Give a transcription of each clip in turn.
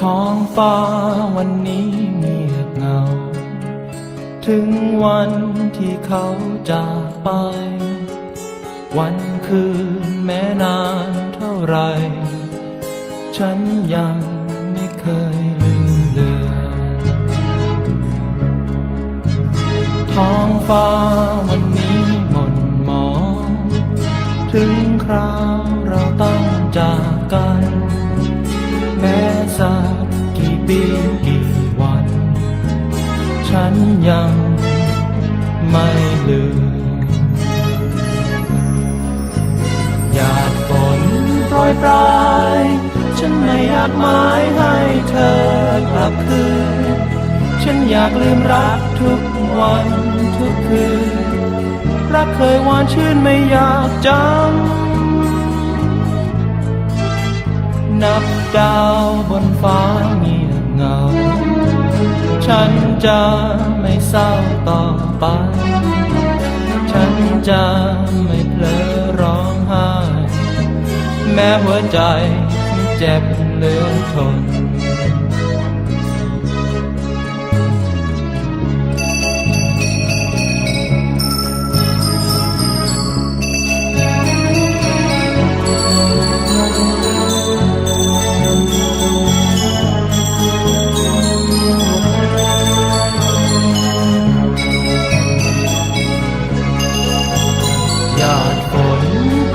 ท้องฟ้าวันนี้เงียบเงา ถึงวันที่เขาจากไป วันคืนแม้นานเท่าไร ฉันยังไม่เคยลืมเลือนท้องฟ้าวันนี้หม่นหมอง ถึงคราว ไม่ลืมหยาดฝนโปรยปลาย ฉันไม่อยากหมายให้เธอกลับคืน ฉันอยากลืมรักทุกวันทุกคืน รักเคยหวานชื่นไม่อยากจำ นับดาวบนฟ้าเงียบเงา ฉันจะไม่เศร้าต่อ จะไม่เพลอร้องไห้ แม้หัวใจเจ็บเหลือทน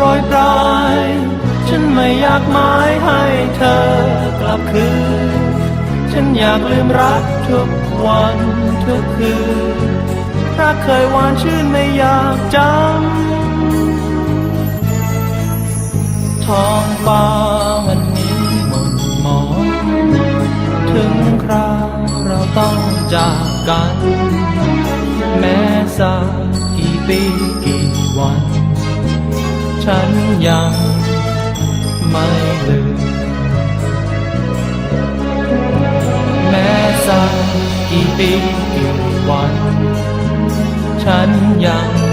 รยปลาย ฉันไม่อยากหมายให้เธอกลับคืน ฉันอยากลืมรักทุกวันทุกคืน รักเคยหวานชื่นไม่อยากจำ ท้องฟ้าวันนี้หม่นหมองถึงคราวเราต้องจากกัน แม้สักกี่ปีกี่วัน ฉันยังไม่ลืม แม้สักกี่ปีกี่วัน ฉันยัง